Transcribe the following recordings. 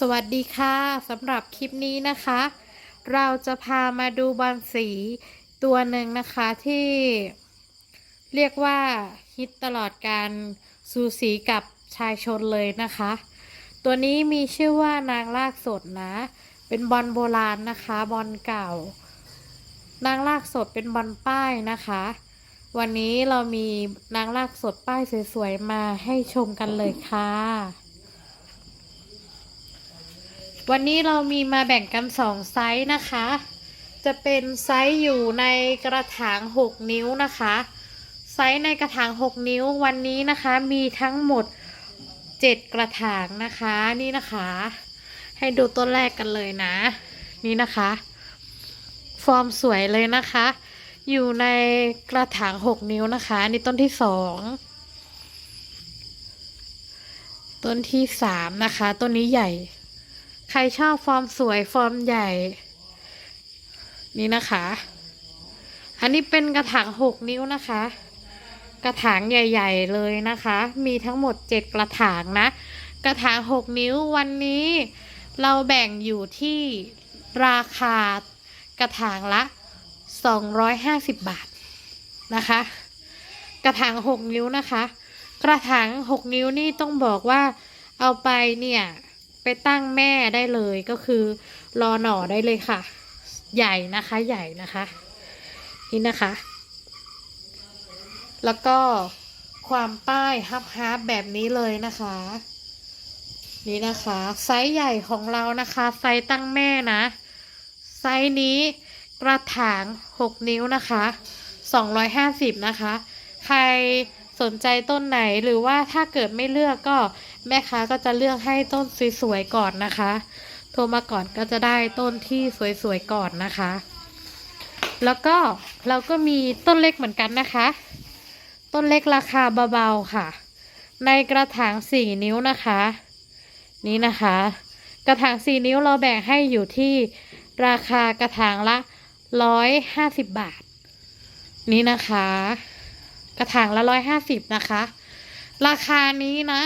สวัสดีค่ะสำหรับคลิปนี้นะคะ เราจะพามาดูบอลสีตัวหนึ่งนะคะที่เรียกว่าฮิตตลอดการสูสีกับชายชนเลยนะคะ ตัวนี้มีชื่อว่านางลากสดนะ เป็นบอลโบราณนะคะบอลเก่า นางลากสดเป็นบอลป้ายนะคะ วันนี้เรามีนางลากสดป้ายสวยๆมาให้ชมกันเลยค่ะ วันนี้เรามีมาแบ่งกันสองไซส์นะคะ จะเป็นไซส์อยู่ในกระถาง 6 นิ้วนะคะ ไซส์ในกระถาง 6 นิ้ววันนี้นะคะมีทั้งหมด 7 กระถางนะคะนี่นะคะ ให้ดูต้นแรกกันเลยนะ นี่นะคะ ฟอร์มสวยเลยนะคะ อยู่ในกระถาง 6 นิ้วนะคะนี่ต้นที่ 2ต้นที่3นะคะ ต้นนี้ใหญ่ ใครชอบฟอร์มสวยฟอร์มใหญ่ นี่นะคะ อันนี้เป็นกระถางหกนิ้วนะคะ กระถางใหญ่ ๆ เลยนะคะ มีทั้งหมดเจ็ดกระถางนะ กระถางหกนิ้ววันนี้เราแบ่งอยู่ที่ราคากระถางละ 250 บาทนะคะ กระถางหกนิ้วนะคะ กระถางหกนิ้วนี่ต้องบอกว่าเอาไปเนี่ย ไปตั้งแม่ได้เลยก็คือรอหน่อได้เลยค่ะ ใหญ่นะคะใหญ่นะคะ นี่นะคะ แล้วก็ความป้ายฮับฮับแบบนี้เลยนะคะ นี่นะคะ ไซส์ใหญ่ของเรานะคะ ไซส์ตั้งแม่นะ ไซส์นี้กระถาง 6 นิ้วนะคะ 250 นะคะ ใคร สนใจต้นไหนหรือว่าถ้าเกิดไม่เลือกก็แม่ค้าก็จะเลือกให้ต้นสวยๆก่อนนะคะ โทรมาก่อนก็จะได้ต้นที่สวยๆก่อนนะคะ แล้วก็เราก็มีต้นเล็กเหมือนกันนะคะ ต้นเล็กราคาเบาๆค่ะ ในกระถางสี่นิ้วนะคะ นี่นะคะ กระถางสี่นิ้วเราแบ่งให้อยู่ที่ราคากระถางละร้อยห้าสิบบาท นี่นะคะ กระถางละร้อยห้าสิบนะคะ ราคานี้นะ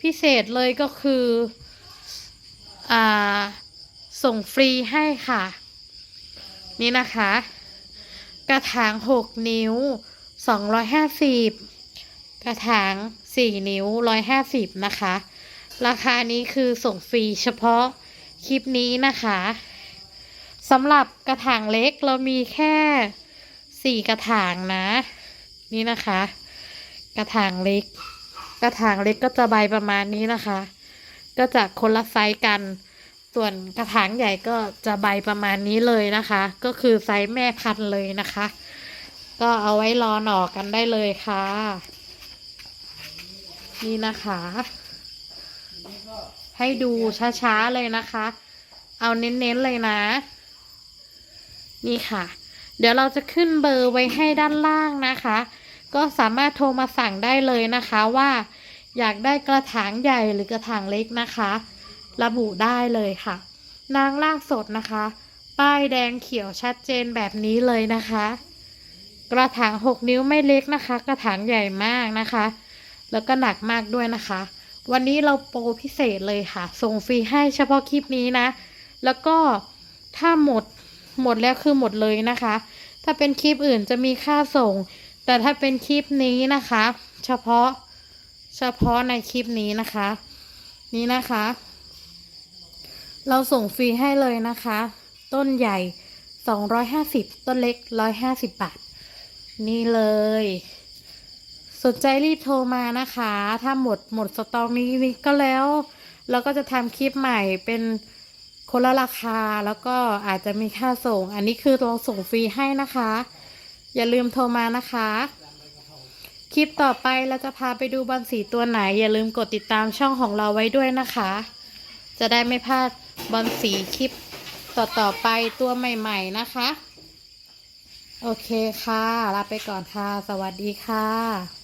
พิเศษเลยก็คือ อ่า ส่งฟรีให้ค่ะ นี่นะคะ กระถางหกนิ้วสองร้อยห้าสิบกระถางสี่นิ้วร้อยห้าสิบนะคะ ราคานี้คือส่งฟรีเฉพาะคลิปนี้นะคะสำหรับกระถางเล็กเรามีแค่สี่กระถางนะ นี่นะคะ กระถางเล็ก กระถางเล็กก็จะใบประมาณนี้นะคะ ก็จะคนละไซส์กัน ส่วนกระถางใหญ่ก็จะใบประมาณนี้เลยนะคะ ก็คือไซส์แม่พันธุ์เลยนะคะ ก็เอาไว้รอหน่อกันได้เลยค่ะ นี่นะคะ ให้ดูช้าๆเลยนะคะ เอาเน้นๆเลยนะ นี่ค่ะ เดี๋ยวเราจะขึ้นเบอร์ไว้ให้ด้านล่างนะคะ ก็สามารถโทรมาสั่งได้เลยนะคะว่า อยากได้กระถางใหญ่หรือกระถางเล็กนะคะ ระบุได้เลยค่ะ นางลากสดนะคะ ป้ายแดงเขียวชัดเจนแบบนี้เลยนะคะ กระถางหกนิ้วไม่เล็กนะคะ กระถางใหญ่มากนะคะ แล้วก็หนักมากด้วยนะคะ วันนี้เราโปรพิเศษเลยค่ะ ส่งฟรีให้เฉพาะคลิปนี้นะ แล้วก็ถ้าหมด หมดแล้วคือหมดเลยนะคะ ถ้าเป็นคลิปอื่นจะมีค่าส่ง แต่ถ้าเป็นคลิปนี้นะคะ เฉพาะเฉพาะในคลิปนี้นะคะ นี่นะคะ เราส่งฟรีให้เลยนะคะ ต้นใหญ่ 250 ต้นเล็ก 150 บาท นี่เลย สนใจรีบโทรมานะคะ ถ้าหมดหมดสต็อกนี้นี่ก็แล้วเราก็จะทำคลิปใหม่เป็น คนละราคาแล้วก็อาจจะมีค่าส่ง อันนี้คือเราส่งฟรีให้นะคะ อย่าลืมโทรมานะคะ คลิปต่อไปเราจะพาไปดูบอลสีตัวไหน อย่าลืมกดติดตามช่องของเราไว้ด้วยนะคะ จะได้ไม่พลาดบอลสีคลิปต่อๆไปตัวใหม่ ๆนะคะ โอเคค่ะลาไปก่อนค่ะ สวัสดีค่ะ